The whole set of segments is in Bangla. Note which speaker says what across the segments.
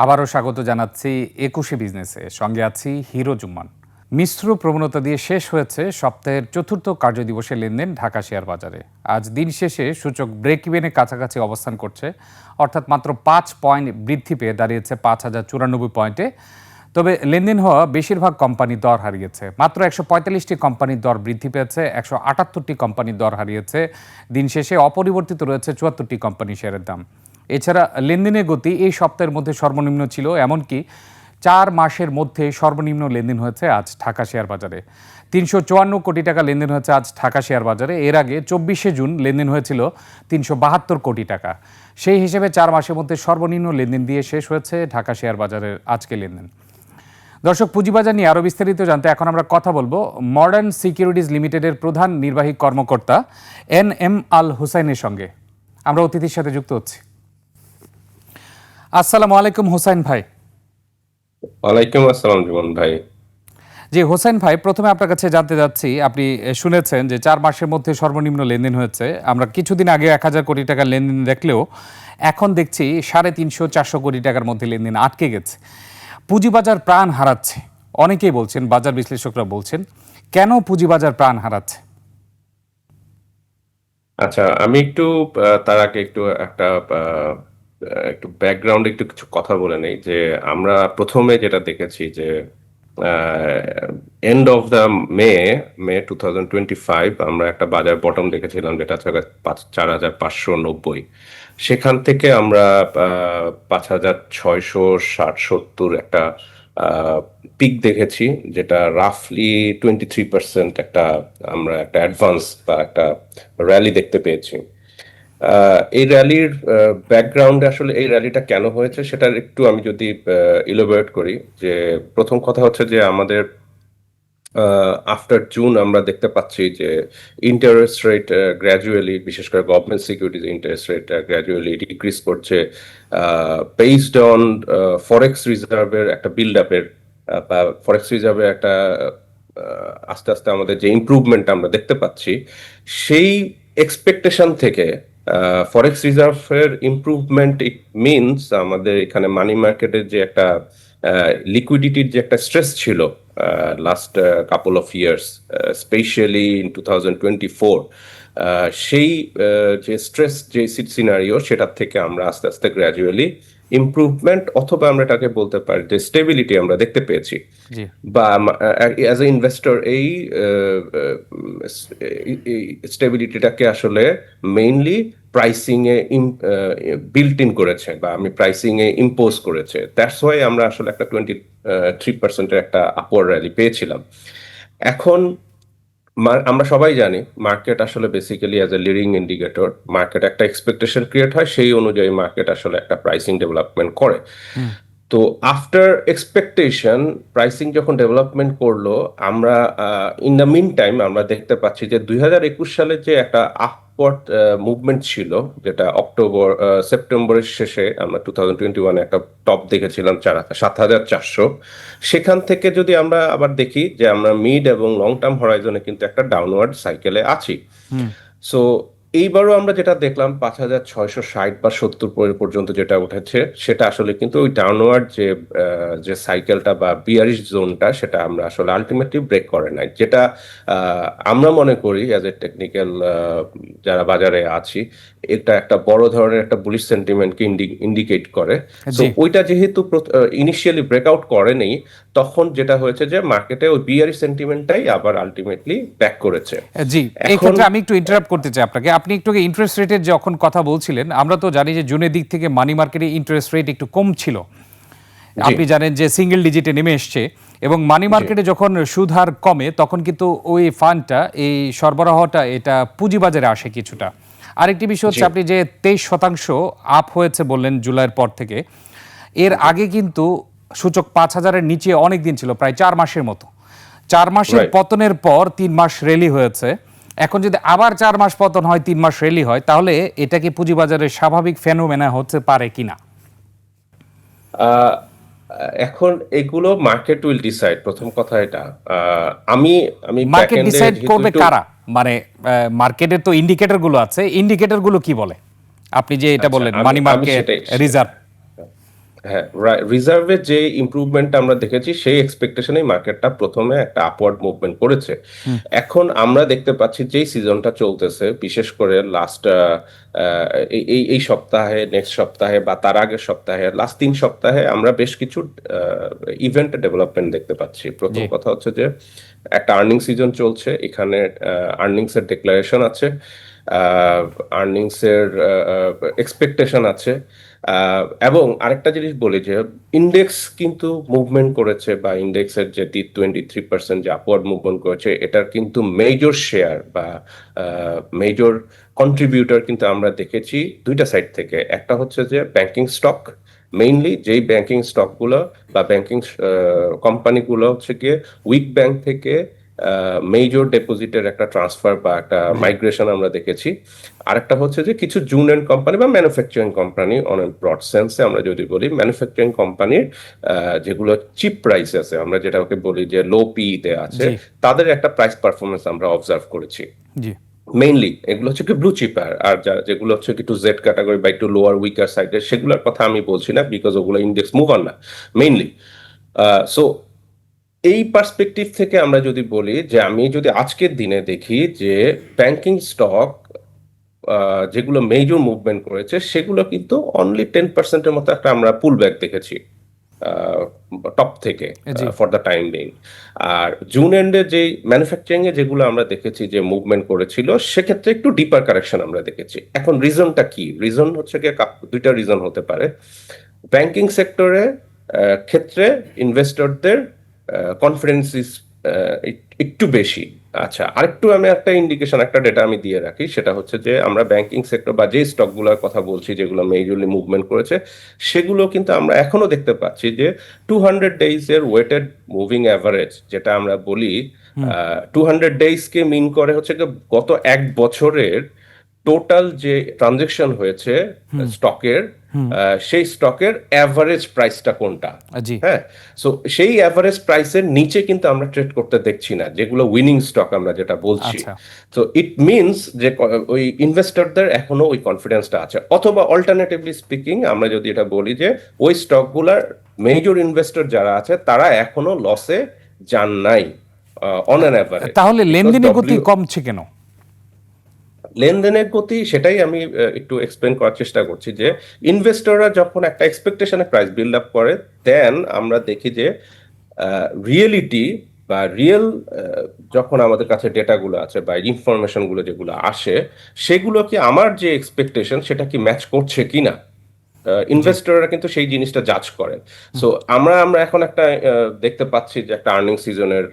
Speaker 1: আবারও স্বাগত জানাচ্ছি একুশে বিজনেসে। সঙ্গে আছি হিরো জুম্মান। মিশ্র প্রবণতা দিয়ে শেষ হয়েছে সপ্তাহের চতুর্থ কার্যদিবসের লেনদেন ঢাকা শেয়ার বাজারে। আজ দিন শেষে সূচক ব্রেক ইভেনের কাছাকাছি অবস্থান করছে। অর্থাৎ মাত্র পাঁচ পয়েন্ট বৃদ্ধি পেয়ে দাঁড়িয়েছে পাঁচ হাজার চুরানব্বই পয়েন্টে। তবে লেনদেন হওয়া বেশিরভাগ কোম্পানির দর হারিয়েছে। মাত্র একশো পঁয়তাল্লিশটি কোম্পানির দর বৃদ্ধি পেয়েছে, একশো আটাত্তরটি কোম্পানির দর হারিয়েছে। দিন শেষে অপরিবর্তিত রয়েছে চুয়াত্তরটি কোম্পানি শেয়ারের দাম। এছাড়া লেনদেনের গতি এই সপ্তাহের মধ্যে সর্বনিম্ন ছিল, এমনকি চার মাসের মধ্যে সর্বনিম্ন লেনদেন হয়েছে আজ ঢাকা শেয়ার বাজারে। তিনশো চুয়ান্ন কোটি টাকা লেনদেন হয়েছে আজ ঢাকা শেয়ার বাজারে। এর আগে চব্বিশে জুন লেনদেন হয়েছিল তিনশো বাহাত্তর কোটি টাকা। সেই হিসেবে চার মাসের মধ্যে সর্বনিম্ন লেনদেন দিয়ে শেষ হয়েছে ঢাকা শেয়ার বাজারের আজকে লেনদেন। দর্শক, পুঁজিবাজার নিয়ে আরও বিস্তারিত জানতে এখন আমরা কথা বলব। মডার্ন সিকিউরিটিজ লিমিটেডের প্রধান নির্বাহী কর্মকর্তা এন এম আল হুসাইনের সঙ্গে। আমরা অতিথির সাথে যুক্ত হচ্ছি। আসসালামু আলাইকুম হুসাইন ভাই।
Speaker 2: ওয়ালাইকুম আসসালাম জীবন ভাই।
Speaker 1: জি হোসেন ভাই প্রথমে আপনার কাছে জানতে যাচ্ছি আপনি শুনেছেন যে চার মাসের মধ্যে সর্বনিম্ন লেনদেন হয়েছে। আমরা কিছুদিন আগে এক হাজার কোটি টাকার লেনদেন দেখলেও এখন দেখছি সাড়ে তিনশো চারশো কোটি টাকার মধ্যে লেনদেন আটকে গেছে। পুঁজিবাজার প্রাণ হারাচ্ছে। অনেকেই বলছেন বাজার বিশ্লেষকরা বলছেন কেন পুঁজিবাজার প্রাণ হারাচ্ছে?
Speaker 2: আচ্ছা আমি একটু তার আগে একটু একটা একটু ব্যাকগ্রাউন্ডে একটু কিছু কথা বলে নেই যে আমরা প্রথমে যেটা দেখেছি যে end of the May May two thousand twenty five আমরা একটা বাজার বটম দেখেছিলাম যেটা পাঁচ, চার হাজার পাঁচশো নব্বই। সেখান থেকে আমরা পাঁচ হাজার ছয়শো ষাট সত্তর একটা পিক দেখেছি যেটা রাফলি টোয়েন্টি থ্রি পার্সেন্ট একটা আমরা একটা অ্যাডভান্স বা একটা র্যালি দেখতে পেয়েছি। এই র্যালির ব্যাকগ্রাউন্ডে আসলে এই র্যালিটা কেন হয়েছে সেটার একটু আমি যদি ইলোবোরেট করি যে প্রথম কথা হচ্ছে যে আমাদের আফটার জুন আমরা দেখতে পাচ্ছি যে ইন্টারেস্ট রেট গ্র্যাজুয়ালি বিশেষ করে government securities interest rate gradually decrease করছে। বেসড অন ফরেক্স রিজার্ভের একটা বিল্ড আপের বা ফরেক্স রিজার্ভের একটা আস্তে আস্তে আমাদের যে ইমপ্রুভমেন্ট আমরা দেখতে পাচ্ছি, সেই এক্সপেকটেশন থেকে ফরেক্স রিজার্ভের ইম্প্রুভমেন্ট ইট মিনস আমাদের এখানে মানি মার্কেটের যে একটা লিকুইডিটির যে একটা স্ট্রেস ছিল last couple of years specially in two thousand twenty four সেই যে স্ট্রেস যে সিনারিও সেটার থেকে আমরা আস্তে আস্তে গ্র্যাজুয়ালি ইমপ্রুভমেন্ট অথবা আমরা এটাকে বলতে পারি যে স্টেবিলিটি আমরা দেখতে পেয়েছি। বা অ্যাজ এ ইনভেস্টর এই স্টেবিলিটিটাকে আসলে মেইনলি প্রাইসিং এ বিল্ট ইন করেছে বা আমি প্রাইসিং এ ইম্পোজ করেছে। দ্যাটস ওয়াই আমরা আসলে একটা টোয়েন্টি থ্রি পার্সেন্টের একটা আপওয়ার্ড র্যালি পেয়েছিলাম। এখন আমরা সবাই জানি মার্কেট আসলে basically as a leading indicator market একটা এক্সপেকটেশন ক্রিয়েট হয়, সেই অনুযায়ী মার্কেট আসলে একটা প্রাইসিং ডেভেলপমেন্ট করে। তো আফটার এক্সপেকটেশন প্রাইসিং যখন ডেভেলপমেন্ট করল আমরা ইন দ্য মিন টাইম আমরা দেখতে পাচ্ছি যে দুই হাজার একুশ সালে যে একটা আপওয়ার্ড মুভমেন্ট ছিল যেটা অক্টোবর সেপ্টেম্বরের শেষে আমরা টু থাউজেন্ড টোয়েন্টি ওয়ানে একটা টপ দেখেছিলাম চার সাত হাজার চারশো। সেখান থেকে যদি আমরা আবার দেখি যে আমরা মিড এবং লং টার্ম হরাইজনে কিন্তু একটা ডাউনওয়ার্ড সাইকেলে আছি। সো এইবারও আমরা যেটা দেখলাম, পাঁচ হাজার ছয়শো ষাট বা সত্তর পর্যন্ত যেটা উঠেছে, সেটা আসলে কিন্তু ওই ডাউনওয়ার্ড যে যে সাইকেলটা বা বিয়ারিশ জোনটা সেটা আমরা আসলে আলটিমেটলি ব্রেক করে নাই। যেটা আমরা মনে করি অ্যাজ এ টেকনিক্যাল যারা বাজারে আছি এটা একটা বড় ধরনের একটা বুলিশ সেন্টিমেন্টকে ইন্ডিকেট করে। তো ওইটা যেহেতু ইনিশিয়ালি ব্রেকআউট করেনি তখন যেটা হয়েছে যে মার্কেটে ওই বিয়ারি সেন্টিমেন্টটাই আবার আলটিমেটলি ব্যাক করেছে।
Speaker 1: জি। এই ক্ষেত্রে আমি একটু ইন্টারাপ্ট করতে চাই আপনাকে। আপনি একটু ইন্টারেস্ট রেটের যখন কথা বলছিলেন আমরা তো জানি যে জুনের দিক থেকে মানি মার্কেটে ইন্টারেস্ট রেট একটু কম ছিল। আপনি জানেন যে সিঙ্গেল ডিজিটে নেমে এসছে এবং মানি মার্কেটে যখন সুদ হার কমে তখন কিন্তু ওই ফান্ডটা এই সরবরাহটা এটা পুঁজিবাজারে আসে কিছুটা। আরেকটি বিষয় হচ্ছে আপনি যে তেইশ শতাংশ আপ হয়েছে বললেন জুলাইয়ের পর থেকে এর আগে কিন্তু সূচক পাঁচ হাজারের নিচে অনেক দিন ছিল প্রায় চার মাসের মতো। চার মাসের পতনের পর তিন মাস রেলি হয়েছে। এখন যদি আবার চার মাস পতন হয় তিন মাস রেলি হয় তাহলে এটা কি পুঁজিবাজারের স্বাভাবিক ফেনোমেনা হতে পারে কিনা?
Speaker 2: এখন এগুলো মার্কেট উইল ডিসাইড প্রথম কথা এটা। আমি আমি
Speaker 1: মার্কেট ডিসাইড করবে কারা? মানে মার্কেটের তো ইন্ডিকেটরগুলো আছে ইন্ডিকেটরগুলো কি বলে? আপনি যে এটা
Speaker 2: আচ্ছা,
Speaker 1: বললেন মানি মার্কেট রিজার্ভ
Speaker 2: হ্যাঁ রিজার্ভের যে ইমপ্রুভমেন্ট আমরা দেখেছি সেই এক্সপেকটেশনেই মার্কেটটা প্রথমে একটা আপওয়ার্ড মুভমেন্ট করেছে। এখন আমরা দেখতে পাচ্ছি যেই সিজনটা চলতেছে বিশেষ করে লাস্ট এই এই সপ্তাহে নেক্সট সপ্তাহে বা তার আগের সপ্তাহে লাস্ট তিন সপ্তাহে আমরা বেশ কিছু ইভেন্ট ডেভেলপমেন্ট দেখতে পাচ্ছি। প্রথম কথা হচ্ছে যে একটা আর্নিং সিজন চলছে এখানে আর্নিংস এর ডিক্লারেশন আছে আর্নিংস এর এক্সপেকটেশন আছে। এবং আরেকটা জিনিস বলি যে ইন্ডেক্স কিন্তু মুভমেন্ট করেছে বা ইন্ডেক্সের যে টোয়েন্টি থ্রি পার্সেন্ট যে আপওয়ার্ড মুভমেন্ট করেছে, এটার কিন্তু মেজর শেয়ার বা মেজর কন্ট্রিবিউটর কিন্তু আমরা দেখেছি দুইটা সাইড থেকে। একটা হচ্ছে যে ব্যাংকিং স্টক মেইনলি যেই ব্যাংকিং স্টকগুলো বা ব্যাংকিং কোম্পানিগুলো হচ্ছে গিয়ে উইক ব্যাংক থেকে মেজর ডেপোজিটের একটা ট্রান্সফার বা একটা মাইগ্রেশন আমরা দেখেছি। আরেকটা হচ্ছে যে কিছু জুন এন্ড কোম্পানি বা ম্যানুফ্যাকচারিং কোম্পানি অনেক ব্রড সেন্সে আমরা যদি বলি ম্যানুফ্যাকচারিং কোম্পানির যেগুলো চিপ প্রাইস আছে আমরা যেটাকে বলি যে লো পিতে আছে তাদের একটা প্রাইস পারফরমেন্স আমরা অবজার্ভ করেছি।
Speaker 1: জি।
Speaker 2: মেইনলি এগুলো হচ্ছে কি ব্লু চিপার আর যা- যেগুলো হচ্ছে কি একটু জেড ক্যাটাগরি বা একটু লোয়ার উইকার সাইডের সেগুলোর কথা আমি বলছি না বিকজ ওগুলো ইন্ডেক্স মুভ মুভার না মেইনলি সো এই পার্সপেক্টিভ থেকে আমরা যদি বলি যে আমি যদি আজকের দিনে দেখি যে ব্যাংকিং স্টক যেগুলো মেজর মুভমেন্ট করেছে সেগুলো কিন্তু অনলি টেন পার্সেন্টের মতো একটা আমরা পুল ব্যাক দেখেছি টপ থেকে ফর দ্য টাইম বিং আর জুন এন্ডে যে ম্যানুফ্যাকচারিং এ যেগুলো আমরা দেখেছি যে মুভমেন্ট করেছিল সেক্ষেত্রে একটু ডিপার কারেকশন আমরা দেখেছি। এখন রিজনটা কি? রিজন হচ্ছে কি দুইটা রিজন হতে পারে। ব্যাংকিং সেক্টরে ক্ষেত্রে ইনভেস্টরদের কনফিডেন্স ইজ একটু বেশি। আচ্ছা আরেকটু আমি একটা ইন্ডিকেশন একটা ডেটা আমি দিয়ে রাখি সেটা হচ্ছে যে আমরা ব্যাংকিং সেক্টর বা যে স্টকগুলোর কথা বলছি যেগুলো মেজরলি মুভমেন্ট করেছে সেগুলো কিন্তু আমরা এখনও দেখতে পাচ্ছি যে টু হান্ড্রেড ডেইজ এর ওয়েটেড মুভিং অ্যাভারেজ যেটা আমরা বলি টু হান্ড্রেড কে মিন করে হচ্ছে গত এক বছরের টোটাল যে ট্রানজেকশন হয়েছে স্টকের সেই স্টকের অ্যাভারেজ প্রাইসটা কোনটা? হ্যাঁ সো সেই অ্যাভারেজ প্রাইসের নিচে কিন্তু আমরা ট্রেড করতে দেখছি না যেগুলো উইনিং স্টক আমরা যেটা বলছি। তো ইট মিনস যে ওই ইনভেস্টরদের এখনও ওই কনফিডেন্সটা আছে। অথবা অল্টারনেটিভলি স্পিকিং আমরা যদি এটা বলি যে ওই স্টকগুলার মেজর ইনভেস্টর যারা আছে তারা এখনও লসে যান নাই অন অ্যান অ্যাভারেজ
Speaker 1: তাহলে লেনদেনের গতি কমছে কেন?
Speaker 2: লেনদেনের গতি সেটাই আমি একটু এক্সপ্লেন করার চেষ্টা করছি যে ইনভেস্টররা যখন একটা এক্সপেকটেশনে প্রাইস বিল্ড আপ করে দেন আমরা দেখি যে রিয়েলিটি বা রিয়েল যখন আমাদের কাছে ডেটাগুলো আছে বা ইনফরমেশনগুলো যেগুলো আসে সেগুলো কি আমার যে এক্সপেকটেশন সেটা কি ম্যাচ করছে কিনা? ইনভেস্টররা কিন্তু সেই জিনিসটা জাজ করে। সো আমরা আমরা এখন একটা দেখতে পাচ্ছি যে একটা আর্নিং সিজনের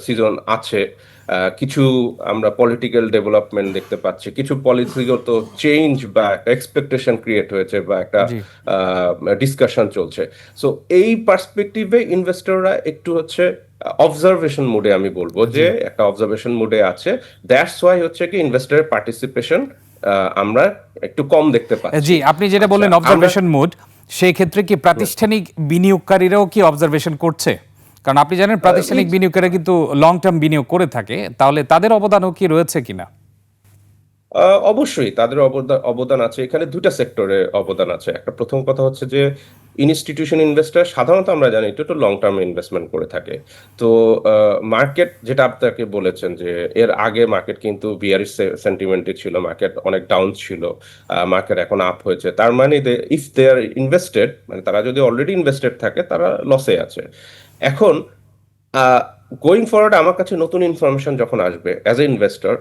Speaker 2: সিজন আছে। কিছু আমরা পলিটিক্যাল ডেভেলপমেন্ট দেখতে পাচ্ছি কিছু পলিসিগত চেঞ্জ বা এক্সপেকটেশন ক্রিয়েট হয়েছে বা একটা। ডিসকাশন চলছে। সো এই পার্সপেক্টিভে ইনভেস্টররা একটু হচ্ছে অবজারভেশন মোডে আমি বলব যে একটা অবজারভেশন মোডে আছে। দ্যাটস ওয়াই হচ্ছে কি ইনভেস্টরের পার্টিসিপেশন আমরা একটু কম দেখতে পাচ্ছি।
Speaker 1: জি আপনি যেটা বললেন
Speaker 2: আচ্ছা,
Speaker 1: অবজারভেশন মোড সেই ক্ষেত্রে কি প্রাতিষ্ঠানিক বিনিয়োগকারীরাও কি অবজারভেশন করছে? কারণ আপনি জানেন প্রাতিষ্ঠানিক বিনিয়োগকারীরা কিন্তু লং টার্ম বিনিয়োগ করে থাকে তাহলে তাদের অবদানও কি রয়েছে কিনা?
Speaker 2: অবশ্যই তাদের অবদান আছে। এখানে দুটা সেক্টরে অবদান আছে। একটা প্রথম কথা হচ্ছে যে ইনস্টিটিউশন ইনভেস্টর সাধারণত আমরা জানি একটু একটু লং টার্ম ইনভেস্টমেন্ট করে থাকে। তো মার্কেট যেটা আপনাকে বলেছেন যে এর আগে মার্কেট কিন্তু বিয়ারিশ সেন্টিমেন্টে ছিল মার্কেট অনেক ডাউন ছিল মার্কেট এখন আপ হয়েছে। তার মানে ইফ দে আর ইনভেস্টেড মানে তারা যদি অলরেডি ইনভেস্টেড থাকে তারা লসে আছে। এখন গোয়িং ফরওয়ার্ড আমার কাছে নতুন ইনফরমেশন যখন আসবে অ্যাজ এ ইনভেস্টর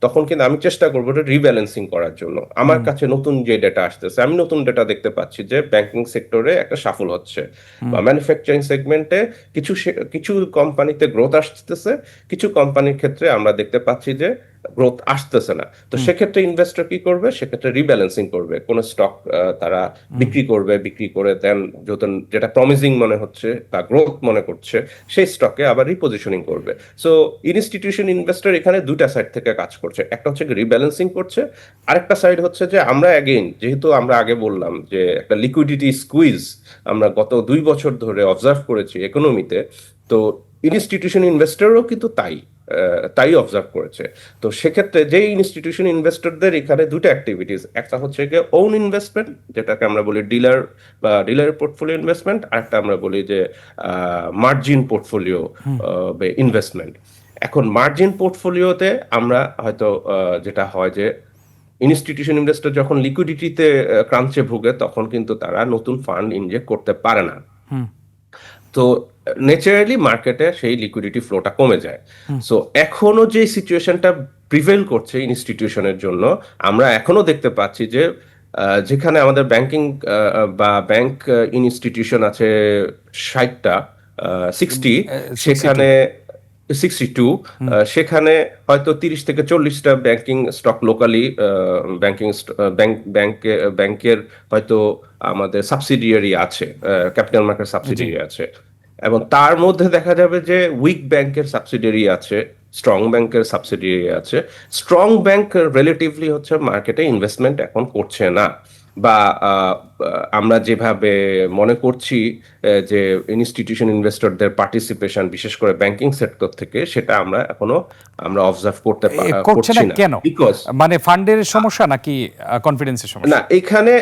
Speaker 2: তখন কিন্তু আমি চেষ্টা করব এটা রিব্যালেন্সিং করার জন্য। আমার কাছে নতুন যে ডেটা আসতেছে আমি নতুন ডেটা দেখতে পাচ্ছি যে ব্যাংকিং সেক্টরে একটা সাফল হচ্ছে। বা ম্যানুফ্যাকচারিং সেগমেন্টে কিছু কিছু কোম্পানিতে গ্রোথ আসতেছে কিছু কোম্পানির ক্ষেত্রে আমরা দেখতে পাচ্ছি যে গ্রোথ আসতেছে না। তো সেক্ষেত্রে ইনভেস্টর কি করবে? সেক্ষেত্রে রিব্যালেন্সিং করবে। কোন স্টক তারা বিক্রি করবে বিক্রি করে দেন যত যেটা প্রমিজিং মনে হচ্ছে বা গ্রোথ মনে করছে সেই স্টকে আবার রিপোজিশনিং করবে। সো ইনস্টিটিউশন ইনভেস্টর এখানে দুটা সাইড থেকে কাজ করছে। একটা হচ্ছে রিব্যালেন্সিং করছে। আরেকটা সাইড হচ্ছে যে আমরা অ্যাগেইন যেহেতু আমরা আগে বললাম যে একটা লিকুইডিটি স্কুইজ আমরা গত দুই বছর ধরে অবজার্ভ করেছি ইকোনমিতে তো ইনস্টিটিউশন ইনভেস্টরও কিন্তু তাই। তাই অবজার্ভ করেছে। তো সেক্ষেত্রে যে ইনস্টিটিউশন ইনভেস্টরদের এখানে দুটো অ্যাক্টিভিটিস একটা হচ্ছে গিয়ে ওন ইনভেস্টমেন্ট যেটাকে আমরা বলি ডিলার বা ডিলার পোর্টফোলিও ইনভেস্টমেন্ট আর একটা আমরা বলি যে মার্জিন পোর্টফোলিও ইনভেস্টমেন্ট এখন মার্জিন পোর্টফোলিওতে আমরা হয়তো আহ, যেটা হয় যে ইনস্টিটিউশন ইনভেস্টর যখন লিকুইডিটিতে ক্রাঞ্চে ভুগে তখন কিন্তু তারা নতুন ফান্ড ইনজেক্ট করতে পারে না। তো নেচারালি মার্কেটে সেই লিকুইডিটি ফ্লোটা কমে যায়। সো এখনও যে সিচুয়েশনটা প্রিভেল করছে ইনস্টিটিউশনের জন্য আমরা এখনও দেখতে পাচ্ছি যে যেখানে আমাদের ব্যাংকিং বা ব্যাংক ইনস্টিটিউশন আছে ষাটটা সিক্সটি সেখানে সিক্সটি টু সেখানে হয়তো তিরিশ থেকে চল্লিশটা banking stock locally banking bank ব্যাংকে ব্যাংকের হয়তো আমাদের সাবসিডিয়ারি আছে ক্যাপিটাল মার্কেট সাবসিডিয়ারি আছে। এবং তার মধ্যে দেখা যাবে যে উইক ব্যাংকের সাবসিডিয়ারি আছে স্ট্রং ব্যাংকের সাবসিডিয়ারি আছে। স্ট্রং ব্যাংক রিলেটিভলি হচ্ছে মার্কেটে ইনভেস্টমেন্ট এখন করছে না। বা আমরা যেভাবে মনে করছি যে ইনস্টিটিউশন ইনভেস্টরদের পার্টিসিপেশন বিশেষ করে ব্যাংকিং সেক্টর থেকে সেটা আমরা এখনও আমরা অবজার্ভ করতে
Speaker 1: করছি না। কেন?
Speaker 2: বিকজ
Speaker 1: মানে ফান্ডের সমস্যা নাকি কনফিডেন্সের সমস্যা?
Speaker 2: না এখানে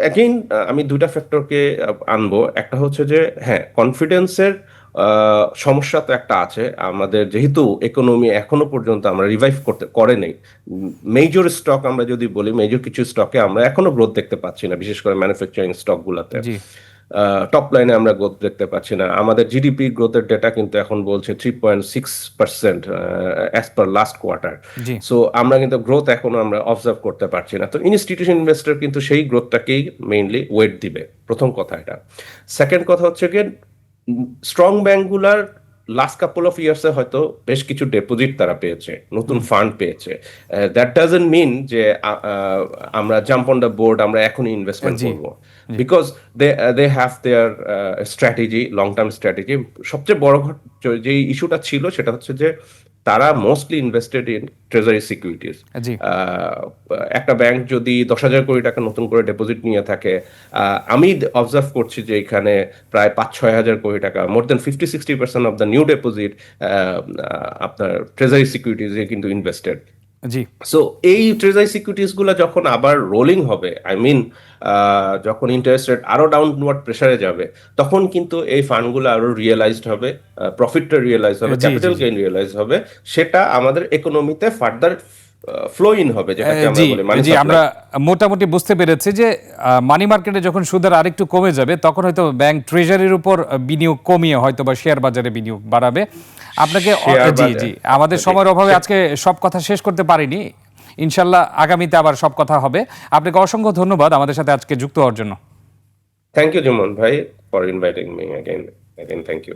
Speaker 2: অ্যাগেইন আমি দুটা ফ্যাক্টরকে আনব। একটা হচ্ছে যে হ্যাঁ কনফিডেন্সের সমস্যা তো একটা আছে। আমাদের যেহেতু ইকোনমি এখনও পর্যন্ত আমরা রিভাইভ করতে করে নেই। মেজর স্টক আমরা যদি বলি মেজর কিছু স্টকে আমরা এখনও গ্রোথ দেখতে পাচ্ছি না বিশেষ করে ম্যানুফ্যাকচারিং স্টক গুলাতে। টপ লাইনে আমরা গ্রোথ দেখতে পাচ্ছি না। আমাদের জিডিপি গ্রোথের ডেটা কিন্তু এখন বলছে three point six percent as per last quarter so আমরা কিন্তু গ্রোথ এখনও আমরা অবজার্ভ করতে পারছি না। তো ইনস্টিটিউশন ইনভেস্টর কিন্তু সেই গ্রোথটাকেই মেইনলি ওয়েট দিবে। প্রথম কথা এটা। সেকেন্ড কথা হচ্ছে কি স্ট্রং ব্যাংকগুলার লাস্ট কাপল অফ ইয়ার্সে হয়তো বেশ কিছু ডেপোজিট তারা পেয়েছে নতুন ফান্ড পেয়েছে। দ্যাট ডাজেন্ট মিন যে আমরা জাম্প অন দ্য বোর্ড আমরা এখনই ইনভেস্টমেন্ট। করব। Because they they have their strategy long term strategy সবচেয়ে বড় যেই যে ইস্যুটা ছিল সেটা হচ্ছে যে তারা mostly invested in treasury
Speaker 1: securities
Speaker 2: একটা ব্যাংক যদি দশ হাজার কোটি টাকা নতুন করে ডিপোজিট নিয়ে থাকে আমি অবজার্ভ করছি যে এখানে প্রায় পাঁচ ছয় হাজার কোটি টাকা more than fifty sixty percent of the new deposit আপনার ট্রেজারি সিকিউরিটিজে কিন্তু ইনভেস্টেড
Speaker 1: জি।
Speaker 2: সো এই ট্রেজারি সিকিউরিটিসগুলো যখন আবার রোলিং হবে আই মিন যখন ইন্টারেস্ট রেট আরও ডাউনওয়ার্ড প্রেসারে যাবে তখন কিন্তু এই ফান্ডগুলো আরও রিয়েলাইজড হবে প্রফিটটা রিয়েলাইজ হবে ক্যাপিটাল গেইন রিয়েলাইজ হবে। সেটা আমাদের ইকোনমিতে ফার্দার ফ্লো ইন হবে যেটাকে আমরা বলি
Speaker 1: জি আমরা মোটামুটি বুঝতে পেরেছি যে মানি মার্কেটে যখন সুদের আরেকটু কমে যাবে তখন হয়তো ব্যাংক ট্রেজারির উপর বিনিয়োগ কমিয়ে হয়তো বা শেয়ার বাজারে বিনিয়োগ বাড়াবে। আপনাকে জি জি আমাদের সময়ের অভাবে আজকে সব কথা শেষ করতে পারিনি। ইনশাল্লাহ আগামীতে আবার সব কথা হবে। আপনাকে অসংখ্য ধন্যবাদ আমাদের সাথে আজকে যুক্ত হওয়ার জন্য।
Speaker 2: থ্যাংক ইউ জুমন ভাই for inviting me again again thank you